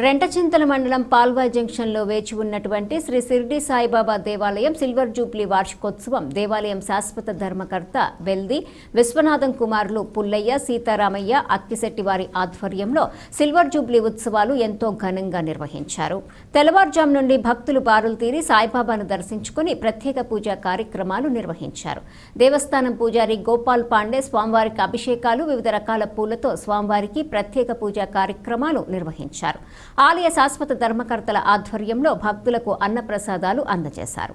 రెంటచింతల మండలం పాల్వా జంక్షన్లో వేచి ఉన్నటువంటి శ్రీ సిరిడి సాయిబాబా దేవాలయం సిల్వర్ జూబ్లీ వార్షికోత్సవం దేవాలయం శాశ్వత ధర్మకర్త వెల్ది విశ్వనాథం కుమారులు పుల్లయ్య సీతారామయ్య అక్కిశెట్టి వారి ఆధ్వర్యంలో సిల్వర్ జూబ్లీ ఉత్సవాలు ఎంతో ఘనంగా నిర్వహించారు. తెల్లవారుజాము నుండి భక్తులు బారులు తీరి సాయిబాబాను దర్శించుకుని ప్రత్యేక పూజా కార్యక్రమాలు నిర్వహించారు. దేవస్థానం పూజారి గోపాల్ పాండే స్వామివారికి అభిషేకాలు వివిధ రకాల పూలతో స్వామివారికి ప్రత్యేక పూజా కార్యక్రమాలు నిర్వహించారు. ఆలయ శాశ్వత ధర్మకర్తల ఆధ్వర్యంలో భక్తులకు అన్నప్రసాదాలు అందజేశారు.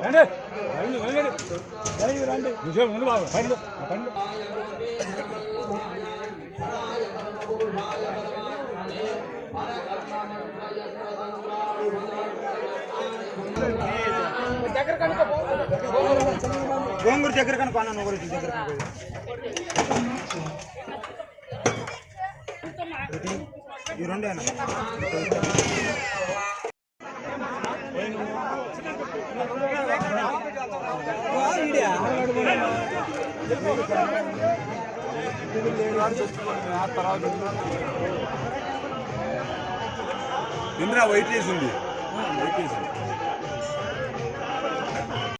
రండి రండి రండి రండి రండి విషయం ముందు బాబు పండు పండు గోంగూర దగ్గర కనుక అన్న నువ్వు కూడా దగ్గర కనుక ఈ రెండేనా అన్న. వైట్ చేసింది వైట్ చేసింది